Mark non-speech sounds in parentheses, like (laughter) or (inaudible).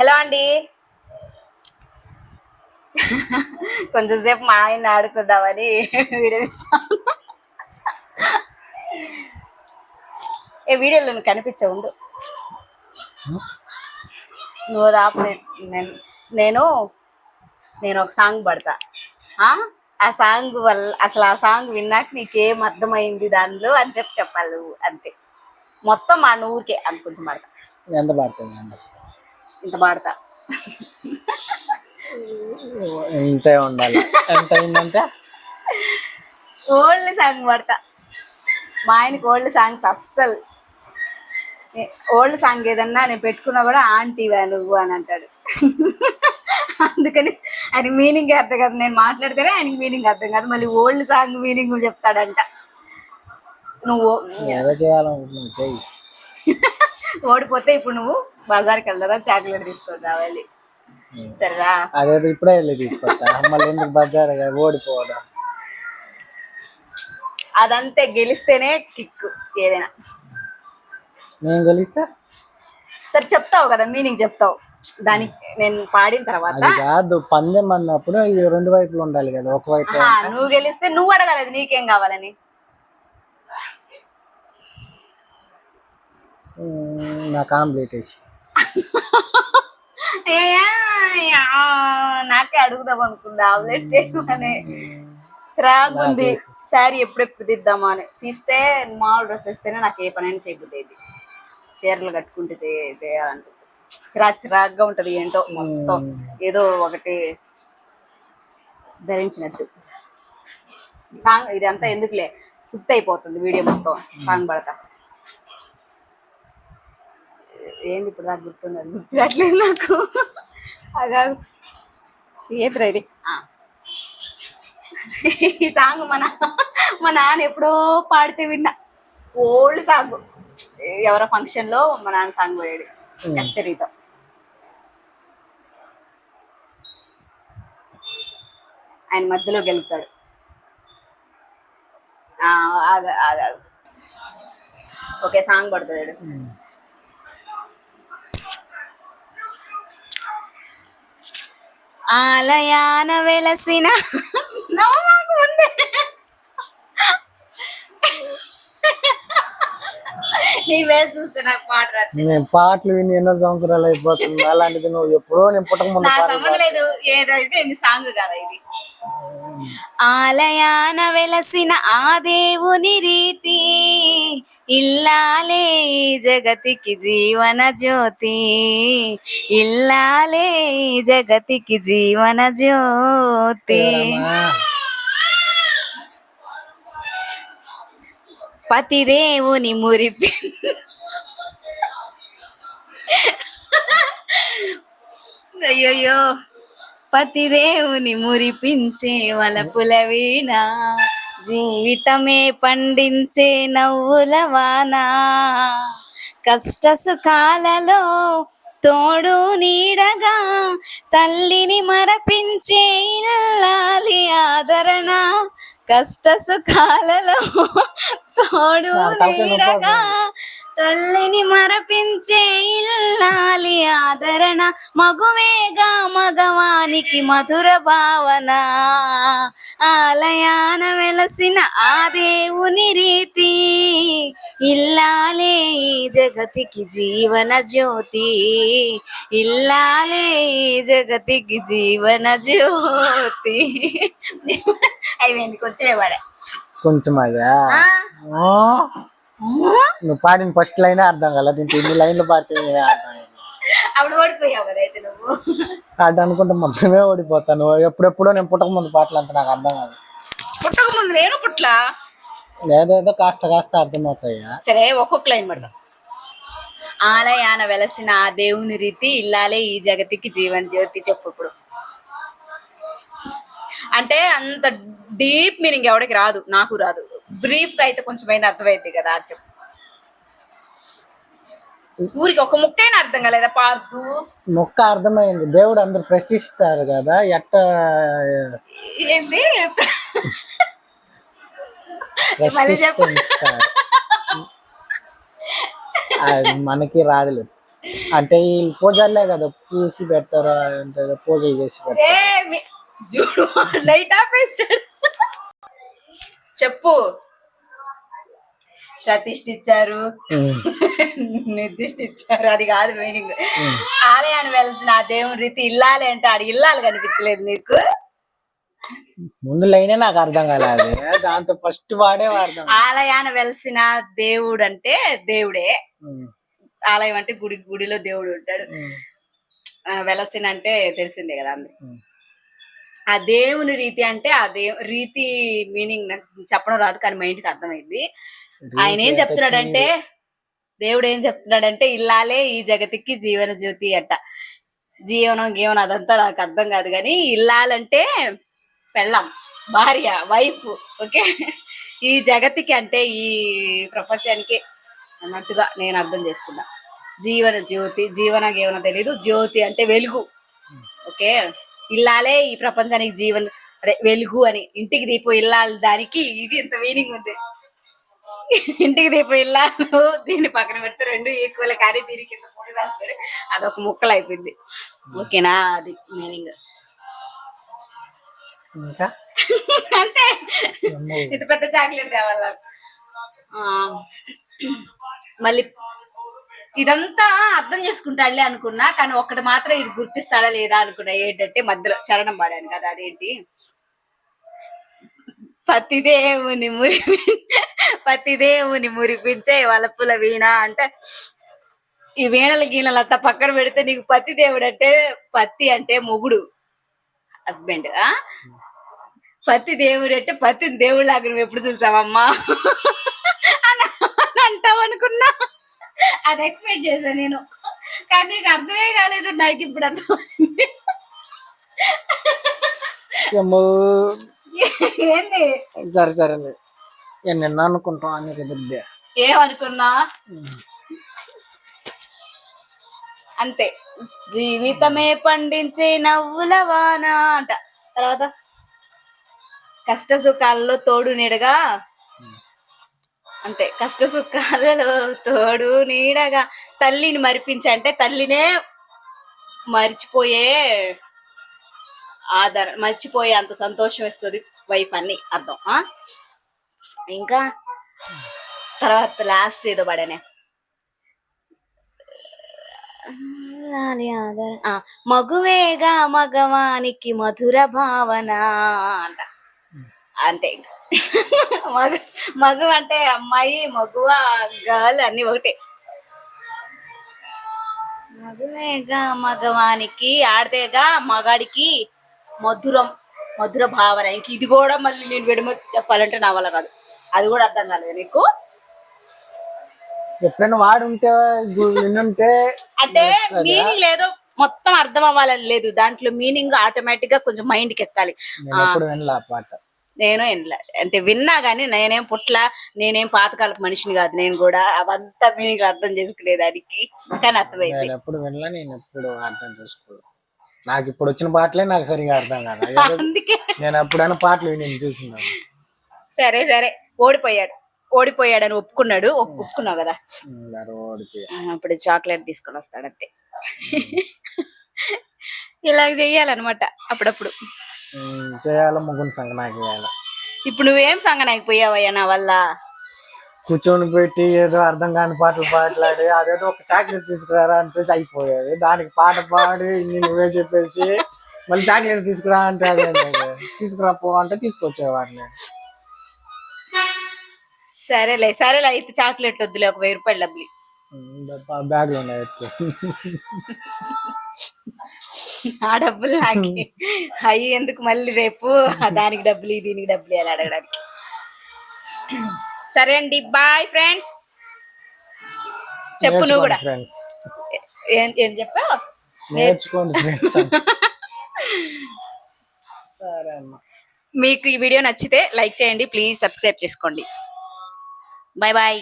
Hello అండి. కొంచెం సేపు మా ఆయన ఆడుకుందామని వీడియో ఏ వీడియోలో నువ్వు కనిపించవు ఉండు. నువ్వు రాపు నేను నేను నేను ఒక సాంగ్ పడతా. ఆ? ఆ సాంగ్ వల్ల అసలు ఆ సాంగ్ విన్నాక నీకేం అర్థమైంది దానిలో అని చెప్పి చెప్పాలి నువ్వు అంతే. మొత్తం మా ఊరికే అని కొంచెం పడతా. ఎంత పడుతుంది? ఇంత పాడతా. ఇంతే ఉండాలి. ఎంత అయిందంటే ఓల్డ్ సాంగ్ పాడతా. మా ఆయనకి ఓల్డ్ సాంగ్స్ అస్సలు. ఓల్డ్ సాంగ్ ఏదన్నా నేను పెట్టుకున్నా కూడా ఆంటీవా నువ్వు అని అంటాడు. అందుకని ఆయన మీనింగ్ అర్థం కాదు. నేను మాట్లాడితేనే ఆయనకి మీనింగ్ అర్థం కాదు. మళ్ళీ ఓల్డ్ సాంగ్ మీనింగ్ చెప్తాడంట. నువ్వు ఏదో చేయాలనుకుంటున్నావు ఓడిపోతే ఇప్పుడు నువ్వు బజార్కి వెళ్దారా చాక్లెట్ తీసుకొని రావాలి. సరేరా అదేదో ఇప్పుడే వెళ్ళి తీసుకొస్తా. మళ్ళీ ఎందుకు బజార్ ఓడిపోవడం అదంతే గెలిస్తేనే కిక్ ఏదైనా. నేను గెలిస్తే? సరే చెప్తావు కదా మీనింగ్ చెప్తావు. దానికి నేను పాడిన తర్వాత అది కాదు పందెం అన్నప్పుడు ఇది రెండు వైపులు ఉండాలి కదా ఒక వైపు నువ్వు గెలిస్తే నువ్వు అడగలేదు నీకేం కావాలని. ఉమ్, నాకు ఆమ్లెట్ వేసి నాకే అడుగుదాం అనుకుందా? ఆమ్లెట్ అని చిరాకు ఉంది శారీ ఎప్పుడెప్పుడు తీద్దామా అని తీస్తే మామూలు డ్రెస్ వేస్తేనే నాకు ఏ పనైనా చేయబుద్దేది చీరలు కట్టుకుంటే చేయ చేయాలనిపించదు చిరాకు చిరాకుగా ఉంటది ఏంటో మొత్తం. ఏదో ఒకటి ధరించినట్టు. సాంగ్ ఇదంతా ఎందుకులే? సుత్తి అయిపోతుంది వీడియో మొత్తం. సాంగ్ పడతా. ఏంది ఇప్పుడు దాకా గుర్తున్నది గుర్తురాట్లేదు నాకు. అగా ఏదిరా ఇది. ఈ సాంగ్ మన మా నాన్న ఎప్పుడో పాడితే విన్నా. Old song. ఎవరో ఫంక్షన్లో మా నాన్న సాంగ్ పాడాడు కచ్చరితో. ఆయన మధ్యలో గెలుపుతాడు. ఓకే సాంగ్ పడుతుంది. ఆలయాన వెలసిన. నవ్వు ముందే. నీ వేసి చూస్తే నాకు పాట రాదు. నేను పాటలు విని ఎన్నో సంవత్సరాలు అయిపోతుంది. అలాంటిది నువ్వు ఎప్పుడో నేను పుట్టక ముందు నా పాటలు సంబంధం లేదు. ఏదంటే ఇది సాంగ్ కదా ఇది? ఆలయాన వెలసిన ఆ దేవుని రీతి ఇల్లాలే జగతికి జీవన జ్యోతి ఇల్లాలే జగతికి జీవన జ్యోతి. పతిదేవుని మురిపి అయ్యయ్యో. పతిదేవుని మురిపించే వలపుల వీణ. జీవితమే పండించే నవ్వుల వాన. కష్ట సుఖాలలో తోడు నీడగా తల్లిని మరపించే ఇల్లాలి ఆదరణ కష్ట సుఖాలలో. తోడు నీడగా తల్లిని మరపించే ఇల్లాలి ఆదరణ మగువేగా మగవానికి మధుర భావన. ఆలయాన వెలసిన ఆ దేవుని రీతి. ఇల్లాలే ఈ జగతికి జీవన జ్యోతి. ఇల్లాలే ఈ జగతికి జీవన జ్యోతి. అయిపోయింది కొంచెమే పడే కొంచెం అదా నువ్వు పాడిన ఫస్ట్ లైన్ అర్థం కల దీంట్లో ఇన్ని లైన్లు పాడితే అర్థం అయింది. అప్పుడు ఓడిపోయావు కదా అయితే నువ్వు. అటు అనుకుంటే మొత్తమే ఓడిపోతాను. ఎప్పుడెప్పుడో నేను పుట్టక ముందు పాటలు అంతా నాకు అర్థం కాదు. పుట్టక ముందు నేను పుట్లా? ఏదేదో కాస్త కాస్త అర్థమవుతాయా? సరే ఒక్కొక్క లైన్ పడదాం. ఆలయాన వెలసిన ఆ దేవుని రీతి ఇల్లాలే ఈ జగతికి జీవన జ్యోతి చెప్పు ఇప్పుడు. అంటే అంత డీప్ మీనింగ్ ఎవరికి రాదు నాకు రాదు. బ్రీఫ్గా అయితే కొంచెం అయినా అర్థమైంది కదా అది చెప్పు. ఊరికి ఒక ముక్కైనా అర్థం కాలేదా? పార్కు. మొక్క అర్థమైంది. దేవుడు అందరు ప్రశ్నిస్తారు కదా ఎట్ట ఏంటి మళ్ళీ చెప్పు. ప్రశ్నిస్తారు అది మనకి రాడలేదు అంటే ఈ పూజారులే కదా పూసి పెడతారా అంటే పూజలు చేసి చూడు లైట్ ఆపేస్తాడు. చెప్పు. ప్రతిష్ఠించారు. నిర్దిష్టించారు. అది కాదు మీనింగ్ ఆలయాన్ని వెళ్ళిన ఆ దేవుని రీతి ఇల్లాలి అంటే ఆడ ఇల్లాలు కనిపించలేదు నీకు. ముందు లైనే నాకు అర్థం కాలేదు. దాంతో ఫస్ట్ వాడే అర్థం ఆలయాన్ని వెలిసిన దేవుడు. అంటే దేవుడే ఆలయం అంటే గుడి గుడిలో దేవుడు ఉంటాడు. వెలసిన అంటే తెలిసిందే కదా అందరికి. ఉమ్. ఆ దేవుని రీతి అంటే ఆ దేవు రీతి మీనింగ్ నాకు చెప్పడం రాదు కానీ మైండ్కి అర్థమైంది. ఆయన ఏం చెప్తున్నాడంటే దేవుడు ఏం చెప్తున్నాడంటే ఇల్లాలే ఈ జగతికి జీవన జ్యోతి అట్ట జీవనం గీవనం అదంతా నాకు అర్థం కాదు కానీ ఇల్లాలంటే పెళ్ళం భార్య వైఫ్ ఓకే? ఈ జగతికి అంటే ఈ ప్రపంచానికి అన్నట్టుగా నేను అర్థం చేసుకున్నా. జీవన జ్యోతి జీవన గీవన తెలీదు జ్యోతి అంటే వెలుగు ఓకే? ఇల్లాలే ఈ ప్రపంచానికి జీవన అదే వెలుగు అని. ఇంటికి దీపం ఇల్లాలి దానికి ఇది ఎంత మీనింగ్ ఉంది. ఇంటికి దీపం ఇల్లాలు దీన్ని పక్కన పెడితే రెండు ఈక్వల్ కానీ దీనికి ఇంత మూడు రాసుకొని అదొక ముక్కలు అయిపోయింది ఓకేనా? అది మీనింగ్ ఇంకా. ఇంత పెద్ద చాక్లెట్ కావాల మళ్ళీ ఇదంతా అర్థం చేసుకుంటాడులే అనుకున్నా కానీ ఒక్కటి మాత్రం ఇది గుర్తిస్తాడా లేదా అనుకున్నా. ఏంటంటే మధ్యలో చరణం పాడాను కదా అదేంటి? పతిదేవుని మురి పతిదేవుని మురిపించే వలపుల వీణ అంటే ఈ వీణల గీణలు అంతా పక్కన పెడితే నీకు పతి దేవుడు అంటే పత్తి అంటే మొగుడు. హస్బెండ్ ఆ? పతి దేవుడు అంటే పతి దేవుడు లాగా నువ్వు ఎప్పుడు చూసావమ్మా? అని అంటావు అనుకున్నా. అది ఎక్స్పెక్ట్ చేశాను నేను. కానీ నీకు అర్థమే కాలేదు నాకు ఇప్పుడు అర్థమైంది. ఏంది? సరే నేను నిన్న అనుకుంటాం ఏమనుకున్నా అంతే. జీవితమే పండించే నవ్వుల వాన అంట. తర్వాత కష్ట సుఖాల్లో తోడు నీడగా. అంతే. కష్ట సుఖాలలో తోడు నీడగా. తల్లిని మరిపించే అంటే తల్లినే మర్చిపోయే ఆధార మర్చిపోయే అంత సంతోషం ఇస్తుంది వైఫ్ అని అర్థం. ఆ? ఇంకా తర్వాత లాస్ట్ ఏదో పడనే. లాలి ఆధార మగువేగా మగవానికి మధుర భావన అంట. అంతే (laughs) మగ మగు అంటే అమ్మాయి మగువ గర్ల్ అన్ని ఒకటే. మగువేగా మగవానికి ఆడితేగా మగాడికి మధురం మధుర భావన. ఇంక ఇది కూడా మళ్ళీ నేను విడమొచ్చి చెప్పాలంటే నా వల్ల కాదు. అది కూడా అర్థం కాలేదు నీకు. ఎప్పుడైనా వాడుంటే ఉంటే వినుంటే అంటే మీనింగ్ లేదో. మొత్తం అర్థం అవ్వాలని లేదు. దాంట్లో మీనింగ్ ఆటోమేటిక్గా కొంచెం మైండ్కి ఎక్కాలి. నేను పాట? నేను. అంటే విన్నా గానీ నేనేం పుట్ల నేనేం పాతకాలపు మనిషిని కాదు. నేను కూడా అవంతా మీనింగ్ అర్థం చేసుకునే దానికి కానీ అర్థమైంది. ఎప్పుడు వినలే నేను ఎప్పుడు అర్థం చేసుకోలేదు. నాకు ఇప్పుడు వచ్చిన పాటలే నాకు సరిగా అర్థం కాదు. అదే అందుకే. నేను ఎప్పుడైనా పాటలు విని చూసినాను సరే సరే. ఓడిపోయాడు. ఓడిపోయాడని ఒప్పుకున్నాడు. ఒప్- ఒప్పుకున్నావు కదా? ఇప్పుడు చాక్లెట్ తీసుకొని వస్తాడు అంతే ఇలా చెయ్యాలన్నమాట అప్పుడప్పుడు. చేయాలి ముగ్గురు సంగ నాకు చేయాలి ఇప్పుడు నువ్వేం సంగనాకి పోయావయ్యా నా వల్ల? కూర్చొని పెట్టి ఏదో అర్థం కాని పాటలు పాటలాడి అదేదో ఒక చాక్లెట్ తీసుకురారా అంటే అయిపోయేది. దానికి పాట పాడి ఇన్ని నువ్వే చెప్పేసి మళ్ళీ చాక్లెట్ తీసుకురా అంటే అదే తీసుకురా పో అంటే తీసుకొచ్చేవాడిని సరేలే సరేలే అయితే చాక్లెట్ వద్దులే ఒక వెయ్యి రూపాయలు డబ్బులు. బ్యాగ్లో ఉన్నాయి ఆ డబ్బులు నాకు. అయ్యి ఎందుకు మళ్ళీ రేపు? దానికి డబ్బులు దీనికి డబ్బులు ఇవ్వాలి అడగడానికి. సరే అండి బాయ్ ఫ్రెండ్స్. చెప్పు నువ్వు కూడా. ఫ్రెండ్స్. ఏం ఏం చెప్పావు? నేర్చుకోండి ఫ్రెండ్స్. సరే అమ్మా. మీకు ఈ వీడియో నచ్చితే లైక్ చేయండి ప్లీజ్ సబ్స్క్రైబ్ చేసుకోండి. Bye bye